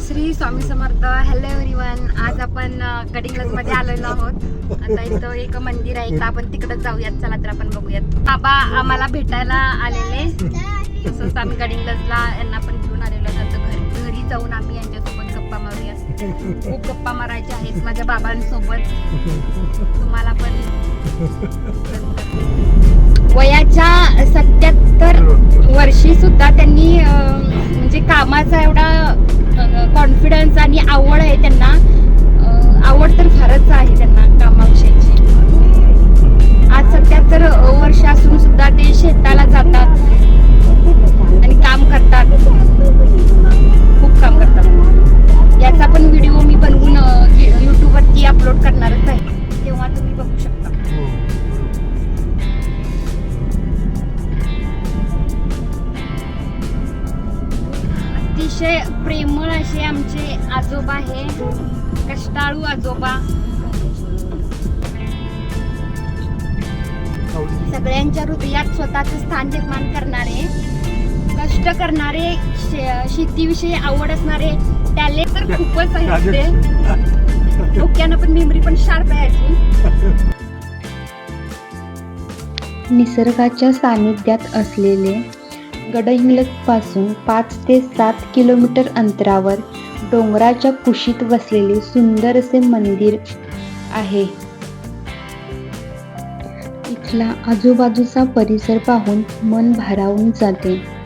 Shri Swami Samarth. Hello everyone आज आपण गडिंग्लजमध्ये आलेलो आहोत. आता इथं एक मंदिर आहे. इथं आपण तिकडे जाऊयात. चला तर आपण बघूयात. बाबा आम्हाला भेटायला आलेले. तसंच आम्ही गडिंग्लजला यांना पण घेऊन आलेलो जातो घरी घरी जाऊन आम्ही यांच्यासोबत गप्पा मारूया. खूप गप्पा मारायच्या आहेत माझ्या बाबांसोबत. तुम्हाला पण. वयाच्या तर वर्षी सुद्धा त्यांनी म्हणजे कामाचा एवढा कॉन्फिडन्स आणि आवड आहे त्यांना. आवड तर फारच आहे त्यांना कामाविषयीची. आज सत्याहत्तर वर्ष असून सुद्धा ते शेताला जातात आणि काम करतात. खूप काम करतात. याचा पण व्हिडिओ स्वतःचं स्थान निर्माण करणारे कष्ट करणारे शे- शेतीविषयी आवड असणारे त्याले तर खूपच आहेत ते डोक्यानं पण मेमरी पण शार्प आहे अजून. निसर्गाच्या सानिध्यात असलेले गडहिंग्लजपासून पाच ते सात किलोमीटर अंतरावर डोंगराच्या कुशीत वसलेले सुंदर असे मंदिर आहे. इथला आजूबाजूचा परिसर पाहून मन भारावून जाते.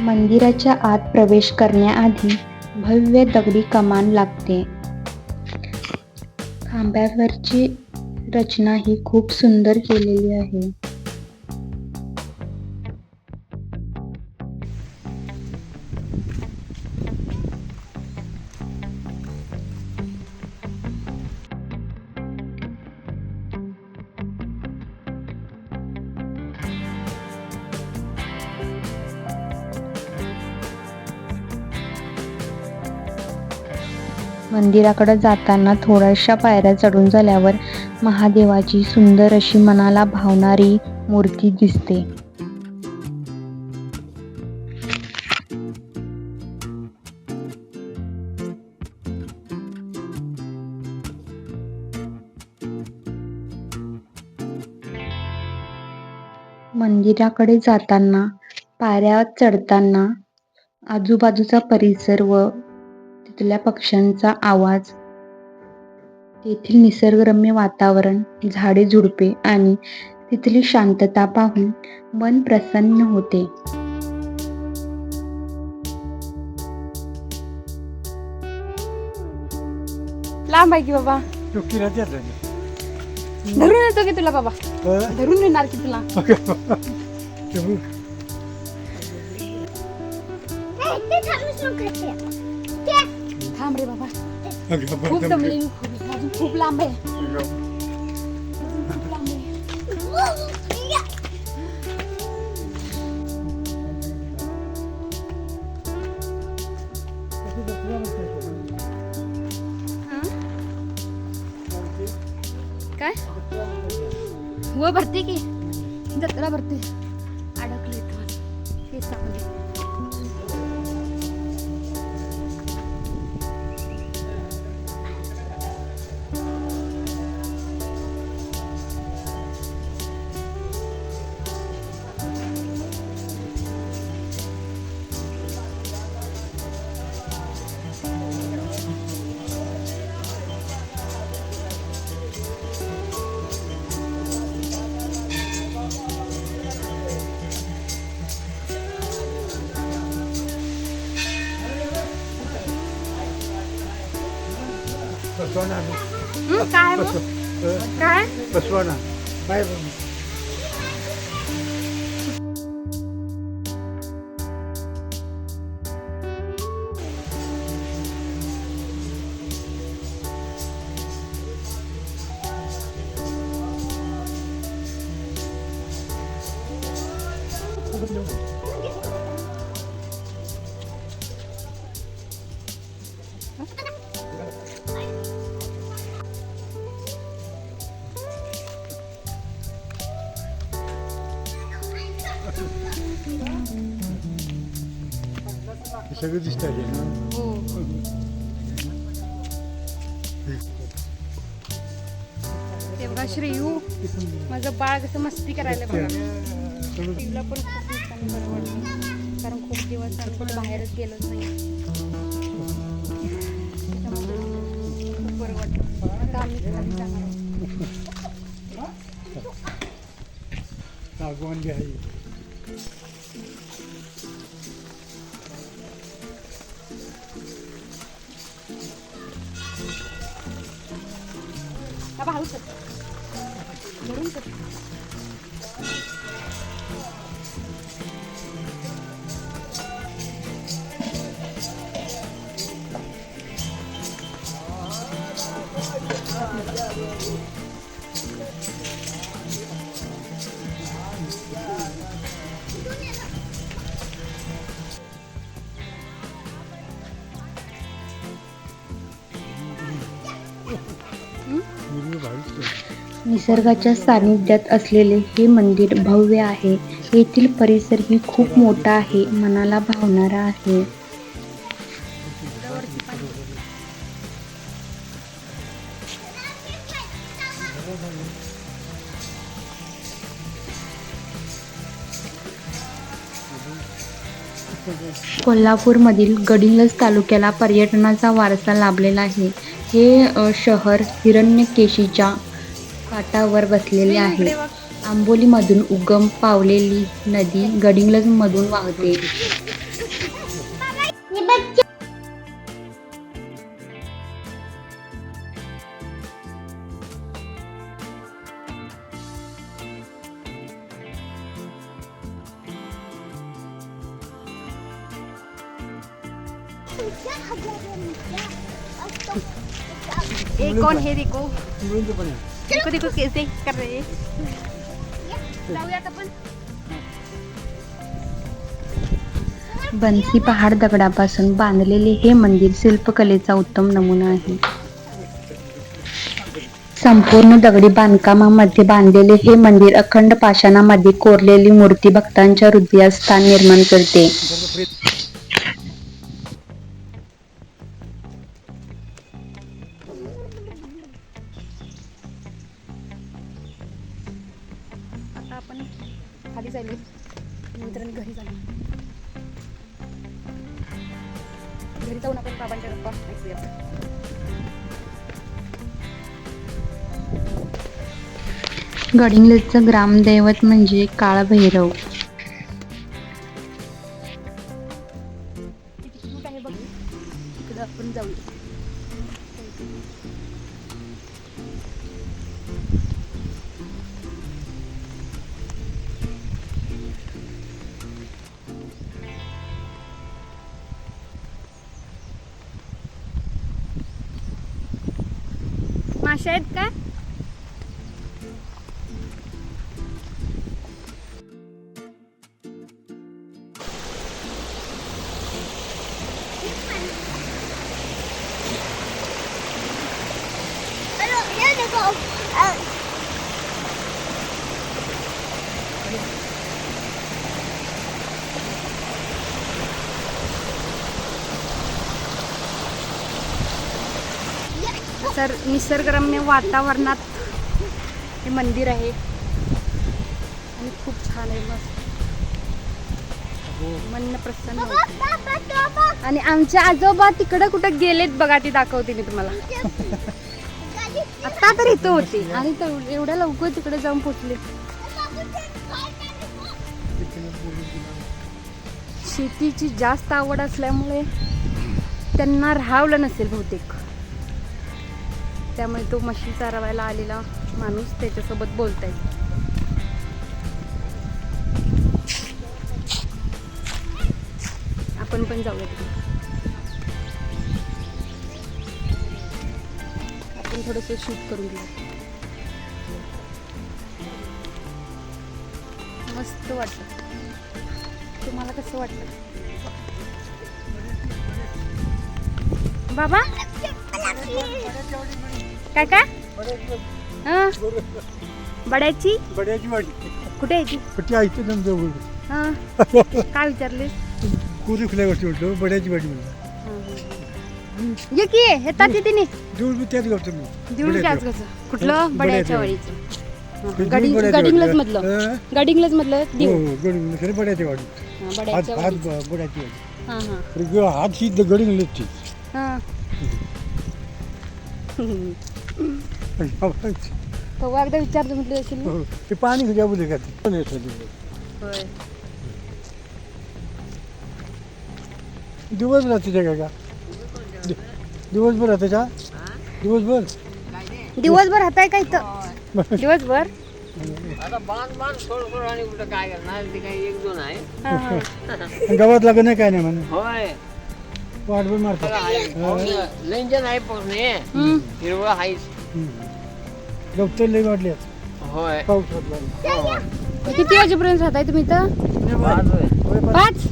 मंदिराच्या आत प्रवेश करण्याआधी भव्य दगडी कमान लागते. खांब्यावरची रचना ही खूप सुंदर केलेली आहे. मंदिराकडे जाताना थोड्याशा पायऱ्या चढून झाल्यावर महादेवाची सुंदर अशी मनाला भावणारी मूर्ती दिसते. मंदिराकडे जाताना पायऱ्या चढताना आजूबाजूचा परिसर व तिथल्या पक्ष्यांचा आवाज. तेथील निसर्गरम्य वातावरण झाडे झुडपे आणि तिथली शांतता पाहून मन प्रसन्न होते. लांब आहे की बाबा. धरून येतो की तुला बाबा? धरून येणार की तुला? ते. थांब रे बाबा अगं, बघ, खूप दम- दमली मी खूप अजून खूप लांब आहे खूप लांब आहे हा? काय हो भरते की जत्रा भरते बसवाना आम्ही. हं, काय मग? बसव- अं, काय बसवाना बाय बाय. सगळं दिसतात हे? ना ते बघा श्रेयू माझं बाळ कसं मस्ती करायला बघा पण खूप कारण खूप दिवस आम्ही बाहेरच गेलोच नाही. आता आम्ही खाली जाणार बी आहे बाबा निसर्गाच्या सानिध्यात असलेले हे मंदिर भव्य आहे. येथील परिसरही खूप मोठा आहे मनाला भावणारा आहे. कोल्हापूरमधील गडिंग्लज तालुक्याला पर्यटनाचा वारसा लाभलेला आहे. हे शहर हिरण्यकेशीच्या काठावर बसलेले आहे. आंबोलीमधून उगम पावलेली नदी गडिंग्लजमधून वाहते. कौन है देखो देखो देखो कैसे कर रहे हैं बन्सी पहाड दगडापासून बांधलेले हे मंदिर शिल्पकलेचा उत्तम नमुना आहे. संपूर्ण दगडी बांधकामामध्ये बांधलेले हे मंदिर अखंड पाषाणामध्ये कोरलेली मूर्ती भक्तांच्या हृदयात स्थान निर्माण करते. गडिंग्लजचं ग्रामदैवत म्हणजे काळभैरव. किती आपण जाऊया माशा आहेत का? निसर्गरम्य वातावरणात हे मंदिर आहे. आणि खूप छान आहे मस्त. मन प्रसन्न आणि आमचे आजोबा तिकडे कुठं गेलेत बघा ती दाखवते मी तुम्हाला. आता तर इथं होते. आणि एवढ्या लवकर तिकडे जाऊन पोचले. शेतीची जास्त आवड असल्यामुळे त्यांना राहावलं नसेल बहुतेक. त्यामुळे तो म्हशी चारवायला आलेला माणूस त्याच्यासोबत बोलताय. आपण पण जाऊया आपण थोडस शूट करून घेऊ मस्त वाटलं. तुम्हाला कसं वाटतं बाबा? काय काय हं? बड्याची? बड्याची वाडी. कुठे आहे ती? पट्टी ऐकते जवळ? हं. काय विचारले खुल्या गोष्टी म्हटलं बड्याची वाटी म्हणलं ये की येतात तिने? देऊळ बी त्याच करतो मी. कसं कुठलं? बड्याच्या गडिंग गडिंग्लज. मधलं. हं? गडिंग्लज मधलं हो हो खरं बड्याची हा, हात बड्याच्या हात वाडीचं. ब- बड्याची वाटी हा हा. तर ग- हात ही गडिंग लेची हा तो एकदा विचारतो म्हटलं असेल ना? हो, ते पाणी घ्या बोले का ते? पण येतं ते. होय. दिवसभर राहते त्या का? दि- दिवसभर राहते का? दिवसभर? दिवसभर हाताय का इथं? दिवसभर? आता बांध बांध सोड सोड आणि कुठं काय करणार? ते काही एक दोन आहे. हा, हा. गावात लागत नाही काय नाही म्हणे. होय. वाटभर मारतात. लंजन आहे. हिरवळ आहेच गवतर लई वाढले. होय. पाऊस वाटला किती वाजेपर्यंत राहताय तुम्ही इथं? होय. पाच.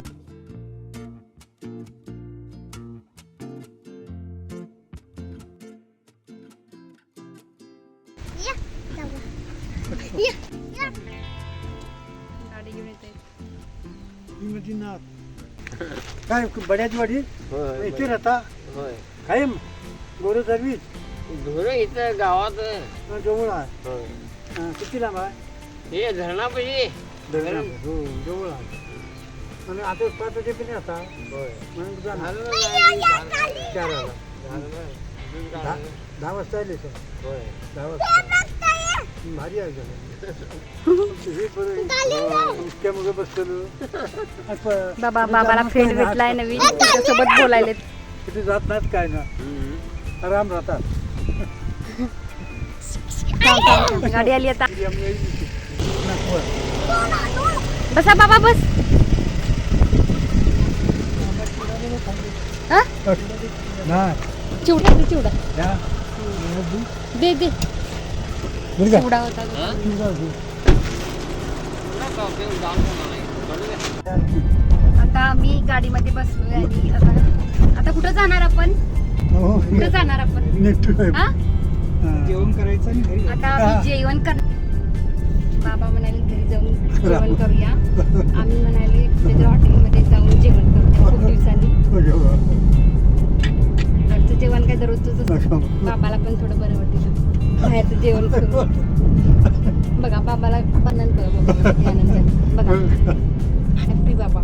काय बड्याची वाडी होय इथे राहता? होय. कायम? गोरं सर्विस धुरं इथं गावात जवळ आहे. हा, किती लांब आहे? हे धरणापाशी धरण. हो जवळ आहे. आणि आता पाच वाजे पण आता होय. म्हणून जाणार. झालं ना गाडी? चार वाजता. दहा वाजता आले सर. होय. दहा वाजता. भारी आहे झालं हे बरं आहे. इतक्या मग बसलेलो. आणि प- बाबा बाबाला फ्रेंड. भेटलाय नवीन. त्याच्यासोबत बोलायलेत कुठे जात नाहीत काय ना. आराम राहतात. थांब. गाडी आली आता. बसा बाबा बस चिवडा दे चिवडा. दे दे? चिवडा होता? आता आम्ही गाडीमध्ये बसलोय आणि आता कुठं जाणार आपण हो. कुठं जाणार आपण. जेवण करायचं आणि घरी आता आम्ही जेवण कर बाबा म्हणाले घरी जाऊन जेवण करूया. आम्ही म्हणाले कुठेतरी हॉटेलमध्ये जाऊन जेवण करूया खूप दिवसांनी. घरचं जेवण काय दररोजच बाबाला पण थोडं बरं वाटेल बाहेरचं जेवण करून. बघा बाबाला आनंद बघा बाबा किती आनंद. आहे. बघा हॅपी बाबा.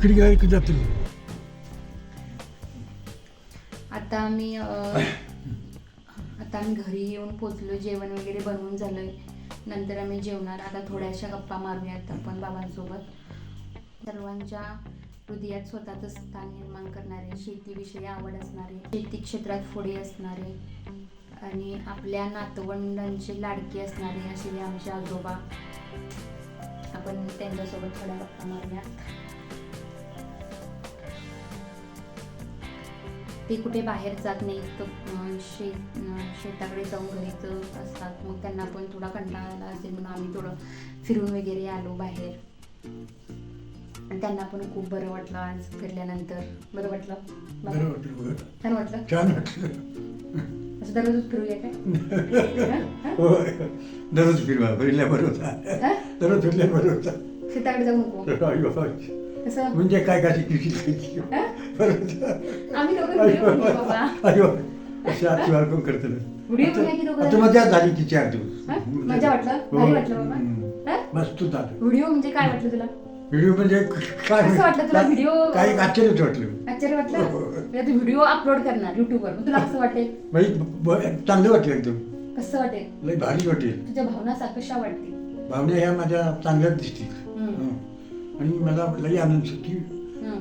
इकडे गेला इकडे जातील आता आम्ही अ, आता आम्ही घरी येऊन पोचलो जेवण वगैरे बनवून झालंय. नंतर आम्ही जेवणार आता थोड्याशा गप्पा मारूयात आपण बाबांसोबत. सर्वांच्या हृदयात स्वतःचं स्थान निर्माण करणारे शेतीविषयी आवड असणारे शेती क्षेत्रात पुढे असणारे आणि आपल्या नातवंडांचे लाडके असणारे असे हे आमचे आजोबा. आपण त्यांच्यासोबत थोड्या गप्पा मारूया ते कुठे बाहेर जात नाहीत तर, शेत शेताकडे जाऊन घरीच असतात. मग त्यांना पण थोडा कंटाळा आला असेल म्हणून आम्ही थोडं फिरून वगैरे आलो बाहेर. त्यांना पण खूप बरं वाटलं आज फिरल्यानंतर. बरं वाटलं? बरं वाटलं. छान वाटलं? छान वाटलं. असं दररोजच फिरूया काय? दररोज फिरवा फिरल्या बरं होता? दररोज फिरल्या बरं होता. शेताकडे जाऊ नको. म्हणजे काय होतं. आम्ही दोघं व्हिडिओ बनवू बाबा अय्यो अशी आजची वार कोण करतं व्हिडिओ बनवूया की दोघं आता जण? मजा झाली चार दिवस हं? मजा वाटलं? भारी वाटलं बाबा? हम्म. हं? मस्त झालं व्हिडिओ म्हणजे काय वाटलं तुला व्हिडिओ म्हणजे काय कसं वाटलं तुला व्हिडिओ? काही आश्चर्यच वाटलं आश्चर्य हो. वाटलं म्हणजे तू व्हिडिओ अपलोड करणार युट्यूबवर मग तुला कसं वाटेल म्हणजे ब- चांगलं वाटलं एकदम कसं वाटेल लय भारी वाटेल तुझ्या भावना सा कशा वाटतील भावना ह्या माझ्या चांगल्याच दिसतील. हं. आणि मला लई आनंद की हं.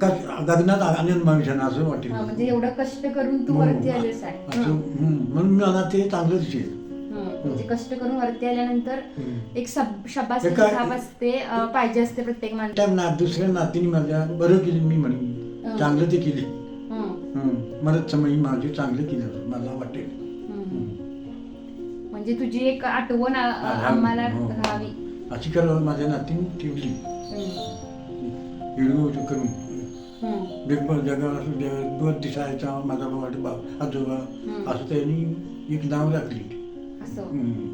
गगनात आनंद माविषानं असं वाटेल हा, म्हणजे एवढं कष्ट करून तू हो. वरती आलेस आहे असं हं. हं. म्हणून मला ते चांगलं दिसेल हं. म्हणजे कष्ट करून वरती आल्यानंतर हं. एक शब- शब्बास काय- थाप असते अं, पाहिजे असते प्रत्येक माणसं त्या ना दुसऱ्या नातीने माझ्या बरं केली मी म्हणेन हं. चांगलं ते केली हं. हं. मदत समयी माझी चांगलं केलं मला वाटेल हं. म्हणजे तुझी एक आठवण आ-. आम्हाला हो. राहावी अशी करावं माझ्या नातीने ठेवली हं. करून हम्म. बिगबल जगाला दोन दिसायचा माझा भाऊ बा- आजोबा. असं त्यांनी एक नाव टाकली असं.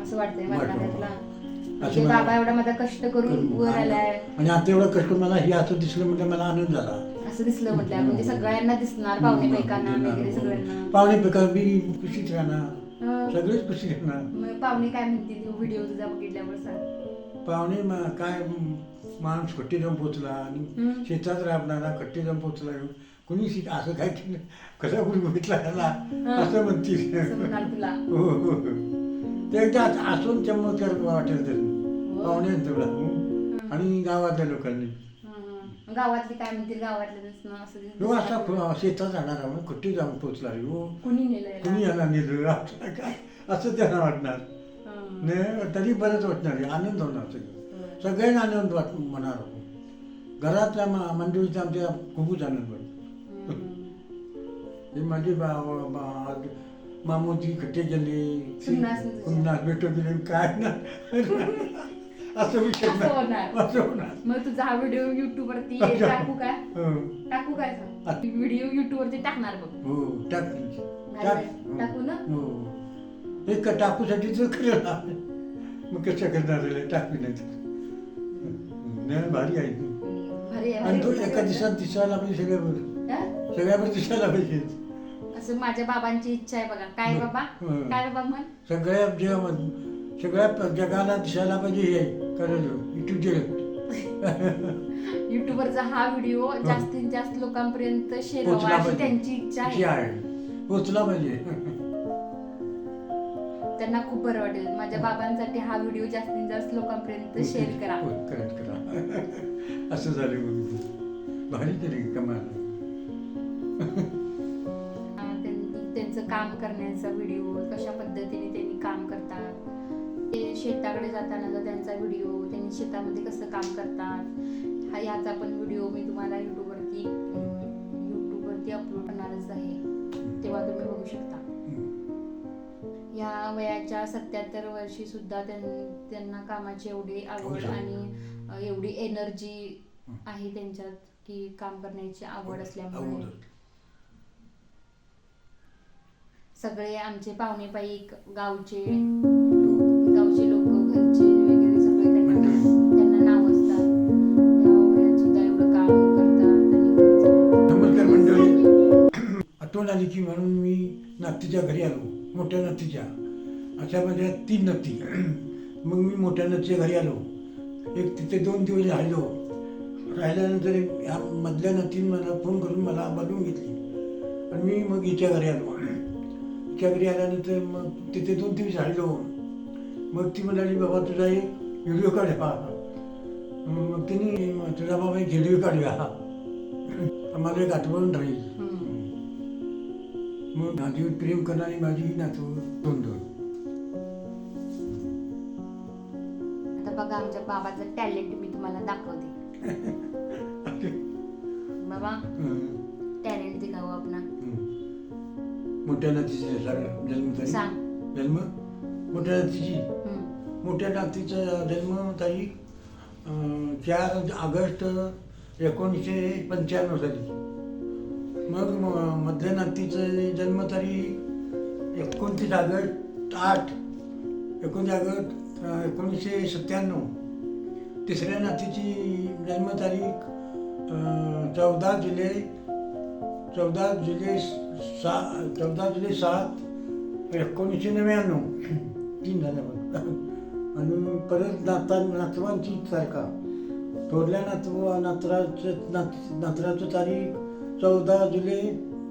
असं वाटतंय असं म्हणजे मला- बाबा एवढा माझा कष्ट करून वर आलाय आणि आता एवढं कष्ट मला हे असं दिसलं म्हणजे मला आनंद झाला. असं दिसलं म्हटलं म्हणजे सगळ्यांना दिसणार पाहुणे पैकांना वगैरे सगळ्यांना. पाहुणे पैका मी खुशीत राहणार. सगळेच खुशीत राहणार. मग पाहुणे काय म्हणतील? व्हिडिओ तुझा बघितल्यावर सांग. पाहुणे काय माणूस कट्टी जाऊन पोचला आणि. शेतात राबणारा कट्टी जाऊन पोचला कुणी शिक असं काय कसा गुलगुलीतला ह्याला असं म्हणतील. हो हो हो. ते एकदा असं- असून चमत्कार वाटेल तरी. पाहुणे तेवढा. आणि गावातल्या लोकांनी. गावातले काय म्हणतील? गावातले असं शेतात राहणार म्हणून कट्टी जाऊन पोचला रे हो कुणी याला? नेलं? काय? असं त्यांना वाटणार. नाही तरी बरंच वाटणार. आनंद होणार सगळं. सगळ्यांना आनंद वाट होणार घरातल्या मा- मंडळीचा आमच्या खूपच आनंद वाटतो. हं. हे माझे मामोजी खट्टे गेले. पुन्हा भेटो गेले काय ना. असं विषय असं होणार. मग तुझा हा व्हिडिओ युट्यूब वरती टाकू काय हो. टाकू काय व्हिडिओ युट्यूब वरती टाकणार बघ. हो टाक टाक. ना? हो. हे. क- टाकूसाठी तर खरं मग कसं करणार? टाकू नाही नाही भारी आहे ती. भारी आहे, आणि तो भारी एका आहे. दिवसात दिसायला पाहिजे सगळ्यावर हं? सगळ्यावर दिसायला पाहिजे असं माझ्या बाबांची इच्छा आहे बघा. काय बाबा? हं. काय बाबा म्हण? सगळ्या जग सगळ्या प- जगाला दिसायला पाहिजे हे करायचं इटू जग. युट्यूबरचा हा व्हिडिओ जास्तीत जास्त लोकांपर्यंत शेअर पोचला अशी पाहिजे. त्यांची इच्छा इच्छा आहे आहे. पोचला पाहिजे. त्यांना खूप बरं वाटेल. माझ्या बाबांसाठी हा व्हिडिओ जास्तीत जास्त लोकांपर्यंत शेअर करा. हो, करा करा. असं झालं मग भारी तरी कमाल. त्यांचं काम करण्याचा व्हिडिओ कशा पद्धतीने त्यांनी काम करतात. ते शेताकडे जातानाचा त्यांचा व्हिडिओ त्यांनी शेतामध्ये कसं काम करतात. हा याचा पण व्हिडिओ मी तुम्हाला यूट्यूबवरती यूट्यूबवरती अपलोड करणारच आहे. तेव्हा तुम्ही बघू शकता. या वयाच्या सत्याहत्तर वर्षी सुद्धा त्यां- त्यांना कामाची एवढी आवड आणि एवढी एनर्जी आहे त्यांच्यात की काम करण्याची आवड असल्यामुळे. आवड. सगळे आमचे पाहुणे पाईक गावचे गावचे लोक घरचे वगैरे सगळे त्यांना नाव असतात. सुद्धा एवढं काम करतात नमस्कार. मंडळी. आठवण आली की म्हणून मी नातीच्या घरी आलो मोठ्या नातीच्या. अशा माझ्या तीन नाती. मग मी मोठ्या नातीच्या घरी आलो. एक तिथे दोन दिवस राहिलो. राहिल्यानंतर एक ह्या मधल्या नातीने मला फोन करून मला बोलवून घेतली. आणि मी मग हिच्या घरी आलो. हिच्या घरी आल्यानंतर मग तिथे दोन दिवस राहिलो. मग ती म्हणाली बाबा तुझा एक व्हिडिओ काढा मग तिने तुझा बाबा एक व्हिडिओ काढूया मला एक आठवण राहील. मग माझी प्रेम करणारी माझी नातू दोन दोन बघा आमच्या बाबाचं टॅलेंट मी तुम्हाला दाखवते. बाबा टॅलेंट अपना हं. मोठ्या नातीची जन्म सांग. जन्म? मोठ्या नातीची. मोठ्या नातीचा जन्म तारीख चार ऑगस्ट एकोणीसशे पंच्याण्णव साली. मग मधल्या नातीचं जन्मतारीख एकोणतीस ऑगस्ट आठ. एकोणतीस ऑगस्ट एकोणीसशे सत्त्याण्णव. तिसऱ्या नातीची जन्मतारीख चौदा जुलै चौदा जुलै सा चौदा जुलै सात एकोणीसशे नव्याण्णव. तीन झाल्या बघ. आणि परत नाता नातवांची तारखा. थोरल्या नातव नातराचं नात नातराचं तारीख चौदा जुलै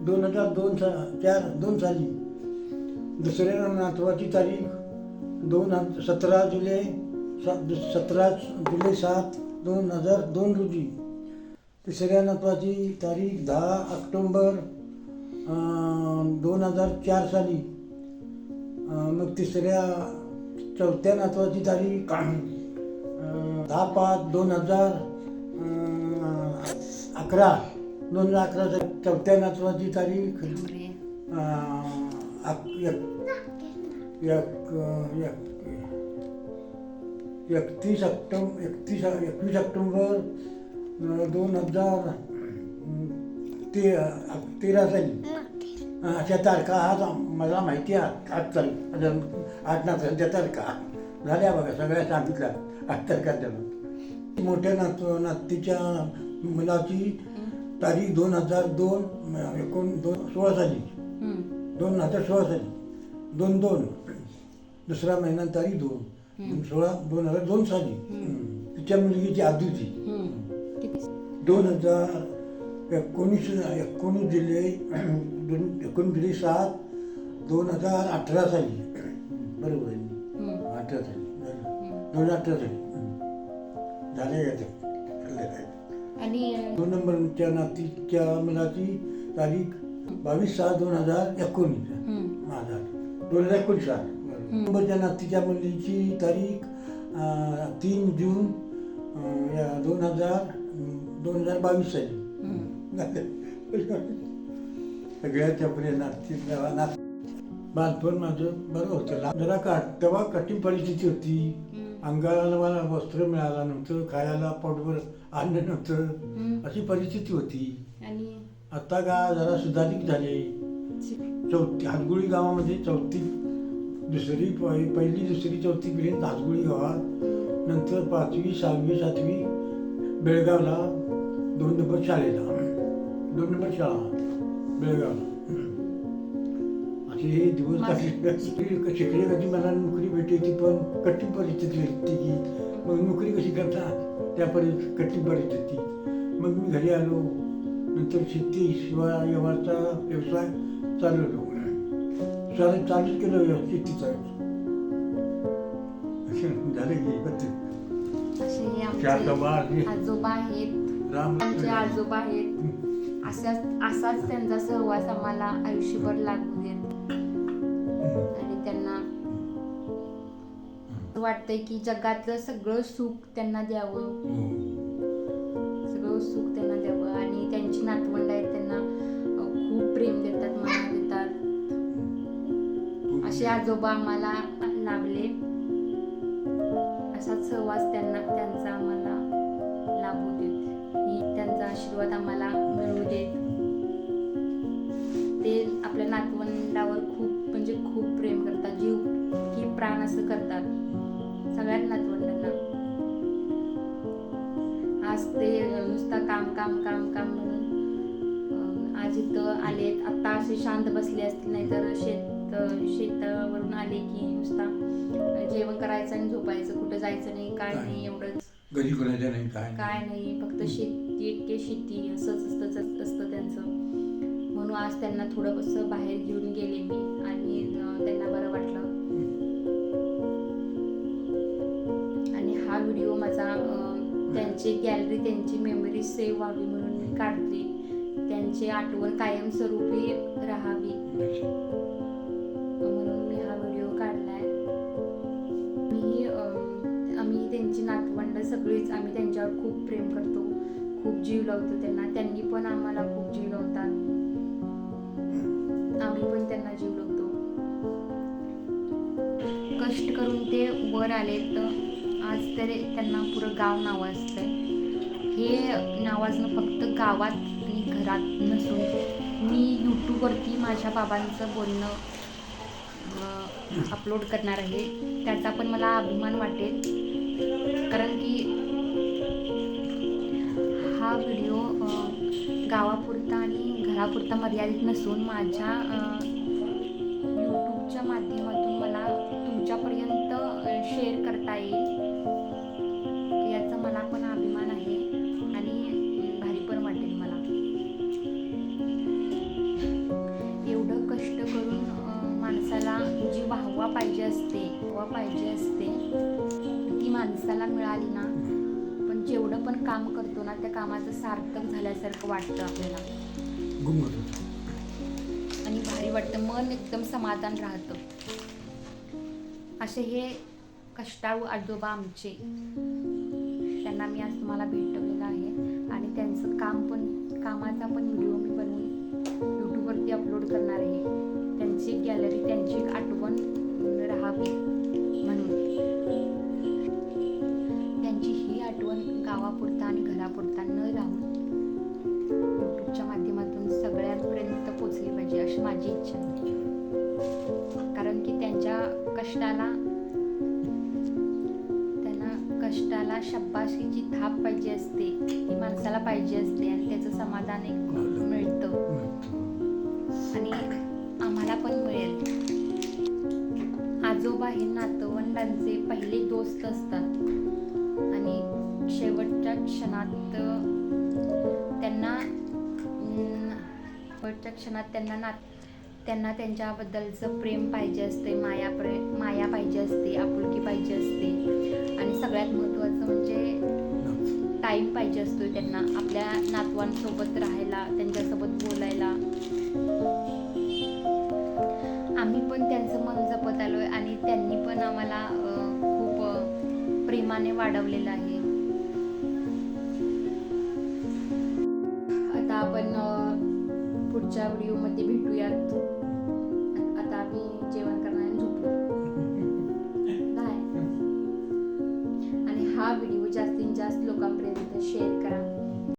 दोन हजार दोन सा चार दोन साली. दुसऱ्या नातवाची तारीख दोन सतरा जुलै सतरा जुलै सात दोन हजार दोन रोजी. तिसऱ्या नातवाची तारीख दहा ऑक्टोंबर दोन हजार चार साली. मग तिसऱ्या चौथ्या नातवाची तारीख दहा पाच दोन हजार अकरा दोन हजार अकरा चौथ्या नातवाची तारीख. एक- एक- एक- एकतीस ऑक्टोबर एकतीस एकवीस ऑक्टोबर दोन हजार ते तेरा साली. अशा तारखा आज मला माहिती आहे आठ तारीख आठ ना सध्या तारखा. झाल्या बघा सगळ्या सांगितल्या आठ तारखा त्याला मोठ्या नातू नातीच्या मुलाची तारीख दोन हजार दोन एकोण दोन सोळा साली. दोन हजार सोळा साली. दोन दोन. दुसरा महिना तारीख दोन. सोळा दोन हजार दोन साली. तिच्या मुलगीची. किती दोन हजार एकोणीस एकोणीस जुलै दोन एकोणीस जुलै सात दोन हजार अठरा साली. बरोबर आहे. अठरा साली. दोन हजार अठरा साली. झाले? आणि दोन नंबरच्या नातीच्या मुलाची तारीख बावीस सहा दोन हजार एकोणीस. दोन हजार एकोणीस साल नंबरच्या नातीच्या मुलीची तारीख तीन जून दोन हजार दोन हजार बावीस साली. हम्म. सगळ्याच्या पुढे नाती नात बालपण माझं बरं होतं. जरा का तेव्हा कठीण परिस्थिती होती. अंगाला मला वस्त्र मिळालं नव्हतं खायला पोटभर अन्न नव्हतं. अशी परिस्थिती होती. आता का जरा सुधारित झाले. चौथी हातगुळी गावामध्ये चौथी दुसरी पहि- पहिली दुसरी चौथीपर्यंत हातगुळी गावात. नंतर पाचवी सहावी सातवी बेळगावला दोन नंबर शाळेला. दोन नंबर शाळा बेळगावला. असे हे दिवस काढले शिकले कधी मला नोकरी भेटायची पण कठीण परिस्थिती होती की मग नोकरी कशी करतात त्या परि कठीण परिस्थिती. मग मी घरी आलो. नंतर शेती शिवाय व्यवहारचा व्यवसाय चालवलो चालू चालूच केलं व्यव- शेतीचा झालं की बघते. असे हे चार आमचे डबा आणि आजोबा आहेत राम आमचे आजोबा आहेत असाच असाच त्यांचा सहवास आम्हाला आयुष्यभर लागू देत आणि त्यांना वाटतंय की जगातलं सगळं सुख त्यांना द्यावं हो. असे आजोबा आम्हाला लाभले. असा सहवास त्यांना त्यांचा आम्हाला लाभू देत. ही त्यांचा आशीर्वाद आम्हाला मिळू देत. ते आपल्या नातवंडावर खूप म्हणजे खूप प्रेम करतात. जीव की प्राण असं करतात. सगळ्या नातवंडांना. आज ते नुसता काम काम काम काम म्हणून आज इथं आलेत. आता असे शांत बसले असतील नाही तर शेत शेतावरून आले की नुसता जेवण करायचं आणि झोपायचं कुठं जायचं नाही काय? नाही एवढंच. घरी कोणाच्या नाही काय नाही. काय नाही फक्त शेती एकटे शेती असंच असतं असतं त्यांचं. म्हणून आज त्यांना थोडं असं बाहेर घेऊन गेले मी आणि त्यांना बरं वाटलं. आणि हा व्हिडिओ माझा त्यांची गॅलरी त्यांची मेमरी सेव्ह व्हावी म्हणून मी काढते. त्यांची आठवण कायमस्वरूपी राहावी. त्यांची नातवंड सगळीच आम्ही त्यांच्यावर खूप प्रेम करतो. खूप जीव लावतो त्यांना. त्यांनी पण आम्हाला खूप जीव लावतात. आम्ही पण त्यांना जीव लावतो. कष्ट करून ते वर आले तर आज तरी त्यांना पुरं गाव नावाजतंय हे नावाजनं फक्त गावात आणि घरात नसून मी यूट्यूबवरती माझ्या बाबांचं बोलणं अपलोड करणार आहे. त्याचा पण मला अभिमान वाटेल. कारण की हा व्हिडिओ गावापुरता आणि घरापुरता मर्यादित नसून माझ्या यूट्यूबच्या माध्यमातून मला तुमच्यापर्यंत शेअर करता येईल. मला पण अभिमान आहे आणि भारी पण वाटेल मला. एवढं कष्ट करून माणसाला जी वाहवा पाहिजे असते वाहवा पाहिजे असते माणसाला मिळाली ना पण जेवढं पण काम करतो ना त्या कामाचं सार्थक झाल्यासारखं वाटतं आपल्याला. आणि भारी वाटतं मन एकदम समाधान राहतं. असे हे कष्टाळू आजोबा आमचे त्यांना मी आज तुम्हाला भेटवलेलं आहे. आणि त्यांचं काम पण कामाचा पण व्हिडिओ मी बनवून यूट्यूबवरती अपलोड करणार आहे. त्यांची गॅलरी त्यांची एक आठवण राहावी. गावापुरता आणि घरापुरता न राहून यूट्यूबच्या माध्यमातून अशी माझी इच्छा आहे. कारण की त्यांच्या कष्टाला त्यांना कष्टाला शब्बाशीची थाप पाहिजे असते ती माणसाला पाहिजे असते आणि त्याचं समाधान एक मिळतं. आणि आम्हाला पण मिळेल. आजोबा हे नातवंडांचे पहिले दोस्त असतात. क्षणात त्यांना शेवटच्या क्षणात त्यांना ना त्यांना त्यांच्याबद्दलचं प्रेम पाहिजे असते माया प्रे माया पाहिजे असते आपुलकी पाहिजे असते. आणि सगळ्यात महत्त्वाचं म्हणजे टाईम पाहिजे असतो त्यांना आपल्या नातवांसोबत राहायला त्यांच्यासोबत बोलायला. आम्ही पण त्यांचं मन जपत आलो आहे आणि त्यांनी पण आम्हाला खूप प्रेमाने वाढवलेलं आहे.